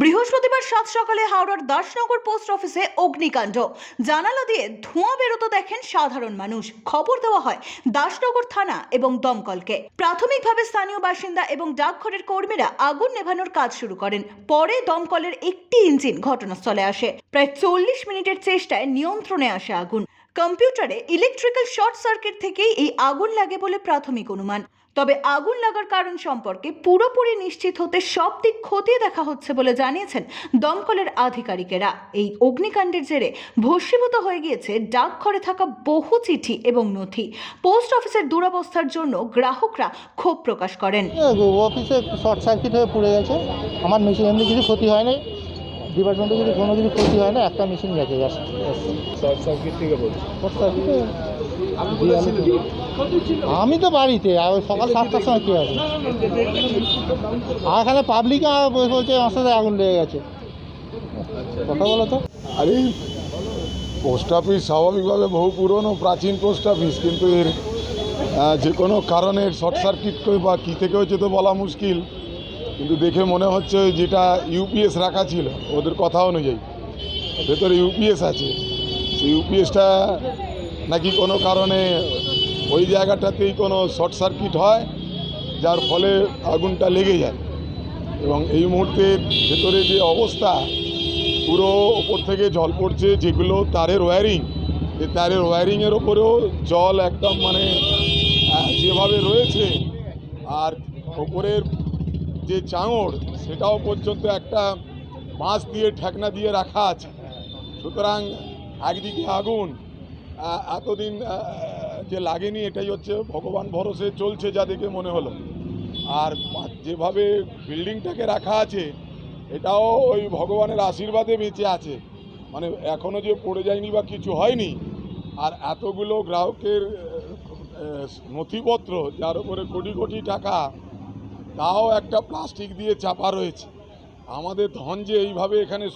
বৃহস্পতিবার সাত সকালে হাওড়ার দাসনগর পোস্ট অফিসে অগ্নিকাণ্ড। জানালা দিয়ে ধোঁয়া বেরোতে দেখেন সাধারণ মানুষ। খবর দেওয়া হয় দাসনগর থানা এবং দমকলকে। প্রাথমিকভাবে স্থানীয় বাসিন্দা এবং ডাকঘরের কর্মীরা আগুন নেভানোর কাজ শুরু করেন। পরে দমকলের একটি ইঞ্জিন ঘটনাস্থলে আসে। প্রায় চল্লিশ মিনিটের চেষ্টায় নিয়ন্ত্রণে আসে আগুন। কম্পিউটারে ইলেকট্রিক্যাল শর্ট সার্কিট থেকেই এই আগুন লাগে বলে প্রাথমিক অনুমান। তবে আগুন লাগার কারণ সম্পর্কে পুরোপুরি নিশ্চিত হতে সব দিক খতিয়ে দেখা হচ্ছে বলে জানিয়েছেন দমকলের আধিকারিকেরা। এই অগ্নিকাণ্ডের জেরে ভস্মীভূত হয়ে গিয়েছে ডাকঘরে থাকা বহু চিঠি এবং নথি। পোস্ট অফিসের দুরবস্থার জন্য গ্রাহকরা ক্ষোভ প্রকাশ করেন। অফিসে শর্ট সার্কিট হয়ে পুড়ে গেছে। আমার মেশিন কিছু ক্ষতি হয়নি। ডিপার্টমেন্টে যদি কোনো কিছু ক্ষতি হয় না একটা মেশিন গেছে জাস্ট শর্ট সার্কিট থেকে বলছি। শর্ট সার্কিটে আমি তো বাড়িতে আর ওই সকাল সাতটার সময় কী আছে আর এখানে পাবলিকে বলছে আমার সাথে আগুন লেগে গেছে। কথা বলো তো। আরে পোস্ট অফিস স্বাভাবিকভাবে বহু পুরনো প্রাচীন পোস্ট অফিস কিন্তু এর যে কোনো কারণে শর্ট সার্কিট করে বা কী থেকে হচ্ছে তো বলা মুশকিল। কিন্তু দেখে মনে হচ্ছে যেটা ইউপিএস রাখা ছিল, ওদের কথা অনুযায়ী। ভেতরে ইউপিএস আছে। সেই ইউপিএসটা নাকি কোনো কারণে ওই জায়গাটাতেই কোনো শর্ট সার্কিট হয়, যার ফলে আগুনটা লেগে যায়। এবং এই মুহূর্তে ভেতরে যে অবস্থা, পুরো ওপর থেকে জল পড়ছে, যেগুলো তারের ওয়্যারিং এই তারের ওয়্যারিংয়ের ওপরেও জল একদম মানে যেভাবে রয়েছে, আর ওপরের যে চাঙড়, সেটাও পর্যন্ত একটা বাঁশ দিয়ে ঠেকনা দিয়ে রাখা আছে। সুতরাং একদিকে আগুন এতদিন যে লাগেনি, এটাই হচ্ছে ভগবান ভরসে চলছে যা দেখে মনে হলো। আর যেভাবে বিল্ডিংটাকে রাখা আছে, এটাও ওই ভগবানের আশীর্বাদে বেঁচে আছে। মানে এখনও যে পড়ে যায়নি বা কিছু হয়নি, আর এতগুলো গ্রাহকের নথিপত্র, যার উপরে কোটি কোটি টাকা তাও একটা প্লাস্টিক দিয়ে চাপা রয়েছে। আমাদের ধন যে এইভাবে এখানে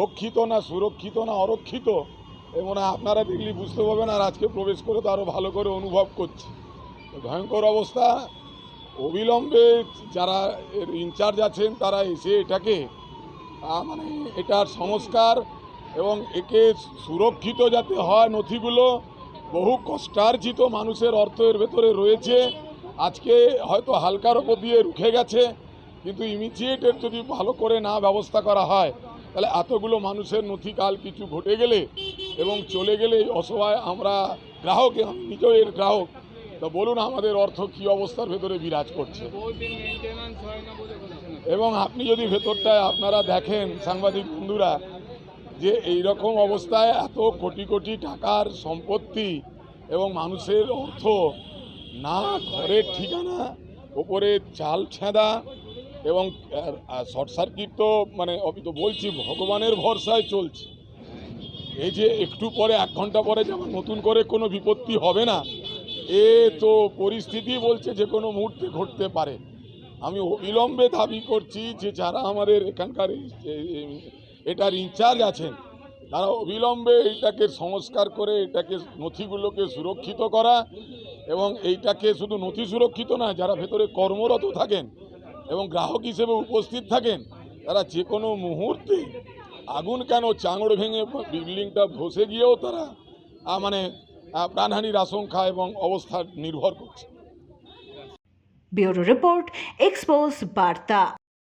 রক্ষিত না সুরক্ষিত না অরক্ষিত, এ হয় আপনারা দেখলে বুঝতে পারবেন আর আজকে প্রবেশ করে তো আরও ভালো করে অনুভব করছি। ভয়ঙ্কর অবস্থা। অবিলম্বে যারা এর ইনচার্জ আছেন, তারা এসে এটাকে মানে এটার সংস্কার এবং একে সুরক্ষিত যাতে হয় নথিগুলো, বহু কষ্টার্জিত মানুষের অর্থ এর ভেতরে রয়েছে। আজকে হয়তো হালকার ওপর দিয়ে রুখে গেছে, কিন্তু ইমিডিয়েটের যদি ভালো করে না ব্যবস্থা করা হয়, তাহলে এতগুলো মানুষের নথি কাল কিছু ঘটে গেলে এবং চলে গেলে অসহায় আমরা গ্রাহক নিজেও এর গ্রাহক, তো বলুন আমাদের অর্থ কী অবস্থার ভেতরে বিরাজ করছে। এবং আপনি যদি ভেতরটায় আপনারা দেখেন সাংবাদিক বন্ধুরা, যে এই রকম অবস্থায় এত কোটি কোটি টাকার সম্পত্তি এবং মানুষের অর্থ না ঘরের ঠিকানা, ওপরে চাল ছেঁদা এবং শর্ট সার্কিট তো মানে আমি তো বলছি, ভগবানের ভরসায় চলছে। এই যে একটু পরে, এক ঘণ্টা পরে যেমন নতুন করে কোনো বিপত্তি হবে না, এ তো পরিস্থিতি বলছে যে কোনো মুহূর্তে ঘটতে পারে। আমি অবিলম্বে দাবি করছি যে যারা আমাদের এখানকার এটার ইনচার্জ আছেন, তারা অবিলম্বে এটাকে সংস্কার করে, এটাকে নথিগুলোকে সুরক্ষিত করা এবং এইটাকে শুধু নথি সুরক্ষিত না, যারা ভেতরে কর্মরত থাকেন এবং গ্রাহক হিসেবে উপস্থিত থাকেন, তারা যে কোনো মুহূর্তে আগুন কেন চাঙড় ভেঙে বিল্ডিংটা ধসে গিয়েও তারা মানে প্রাণহানির আশঙ্কা এবং অবস্থা নির্ভর করছে। ব্যুরো রিপোর্ট এক্সপোজ বার্তা।